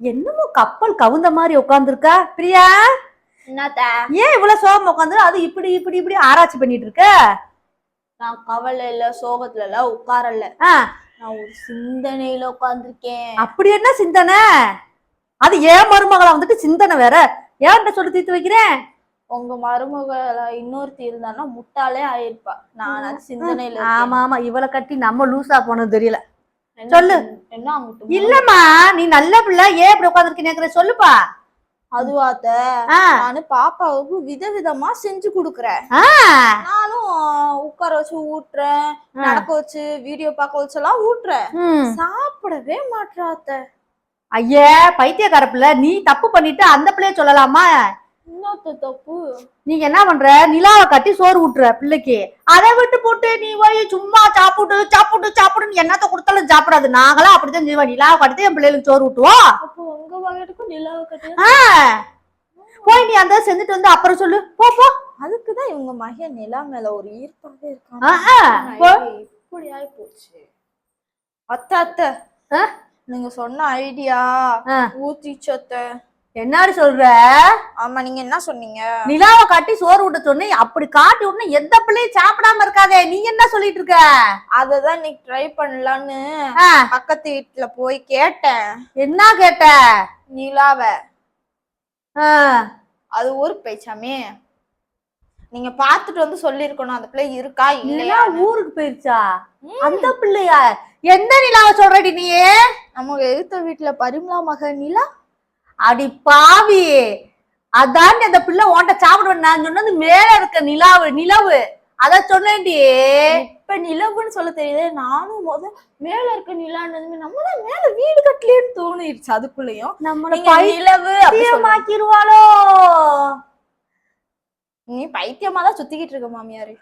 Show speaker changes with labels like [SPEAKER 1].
[SPEAKER 1] என்னமோ கப்பல் கவுந்த மாதிரி உட்காந்துருக்கா பிரியா? ஏன் இவ்வளவு சோகம் உட்காந்து அது இப்படி இப்படி இப்படி ஆராய்ச்சி பண்ணிட்டு இருக்க?
[SPEAKER 2] நான் கவலை இல்ல சோகத்துல எல்லாம் உட்காரல நான் ஒரு சிந்தனையில உட்கார்ந்திருக்கேன்.
[SPEAKER 1] அப்படி என்ன சிந்தனை? அது ஏன் மருமகளா வந்துட்டு சிந்தனை வேற? ஏன்ட்ட சொல்லி தீர்த்து வைக்கிறேன்?
[SPEAKER 2] உங்க மருமகள இன்னொருத்தி இருந்தான்னா முட்டாளே ஆயிருப்பா. நான் சிந்தனையில.
[SPEAKER 1] ஆமா ஆமா. இவளை கட்டி நம்ம லூசா போனது தெரியல. சொல்லு. இல்லம்மா நீ நல்ல பிள்ளை ஏன் இப்படி உட்காந்துருக்கேன் சொல்லுப்பா.
[SPEAKER 2] அதுவாத்த நானு பாப்பாவுக்கு விதவிதமா செஞ்சு குடுக்குறேன் நானும் உட்கார வச்சு ஊட்டுறேன். நடக்க வச்சு வீடியோ பார்க்க வச்சு எல்லாம் ஊட்டுறேன். சாப்பிடவே மாட்றாத்த.
[SPEAKER 1] ஐயே பைத்தியக்கார பிள்ளை நீ தப்பு பண்ணிட்டு அந்த பிள்ளைய சொல்லலாமா?
[SPEAKER 2] தப்பு.
[SPEAKER 1] நீ என்ன பண்ற? நிலாவை கட்டி சோறு ஊட்டுற பிள்ளைக்கு. அதை விட்டு போட்டு நீ போய் சும்மா சாப்பிட்டு சாப்பிட்டு சாப்பிடுன்னு என்னத்த கொடுத்தாலும் சாப்பிடாது. நாங்களாம் அப்படித்தான் செய்வோம். நிலாவை கட்டி என் பிள்ளைகளுக்கு சோறு ஊட்டுவோம்.
[SPEAKER 2] உங்க வகையத்துக்கும் நிலாவை கட்டி
[SPEAKER 1] போய் நீ அந்த செஞ்சுட்டு வந்து அப்புறம் சொல்லு. போ போ.
[SPEAKER 2] அதுக்குதான் இவங்க மகன் நிலா மேல ஒரு ஈர்ப்பாவே இருக்காங்க. இப்படி ஆயி போச்சு அத்தை. அத்தை? நீங்க சொன்ன ஐடியா
[SPEAKER 1] ஆ. என்னடி சொல்ற?
[SPEAKER 2] ஆமா நீங்க என்ன சொன்னீங்க?
[SPEAKER 1] நிலாவை காட்டி சோறு ஊட்ட சொன்னேன். அப்படி காட்டி விட்டுனா எந்த பிள்ளையும் சாப்பிடாம இருக்காதே. நீ என்ன சொல்லிட்டு இருக்க?
[SPEAKER 2] அததான் இன்னைக்கு ட்ரை பண்ணலான்னு பக்கத்து வீட்டுல போய் கேட்டேன்.
[SPEAKER 1] என்ன கேட்ட?
[SPEAKER 2] நிலாவ. அது ஊருக்கு போயிச்சாமே நீங்க பாத்துட்டு வந்து சொல்லிருக்கணும் அந்த பிள்ளை இருக்கா இல்லையா
[SPEAKER 1] ஊருக்கு போயிருச்சா? அந்த பிள்ளையா? எந்த நிலாவை சொல்றடி நீ?
[SPEAKER 2] நம்ம எழுத்த வீட்டுல பரிமளா மகன் நிலா?
[SPEAKER 1] அடி பாவி. அதான் அந்த பிள்ளை உன்ட்ட சாப்பிடுவேன். நான் சொன்னது மேல இருக்க நிலாவு நிலவு. அத சொன்னேன்டி.
[SPEAKER 2] இப்ப நிலவுன்னு சொல்ல தெரியுது. நானும் முத மேல இருக்க நிலான்னு நம்ம தான் மேல வீடு கட்டலேன்னு தோணிருச்சு அதுக்குள்ளயும்.
[SPEAKER 1] நம்மள
[SPEAKER 2] நிலவு.
[SPEAKER 1] பைத்தியமாக்கிருவாளோ?
[SPEAKER 2] நீ பைத்தியமா தான் சுத்திக்கிட்டு இருக்க மாமியாரு.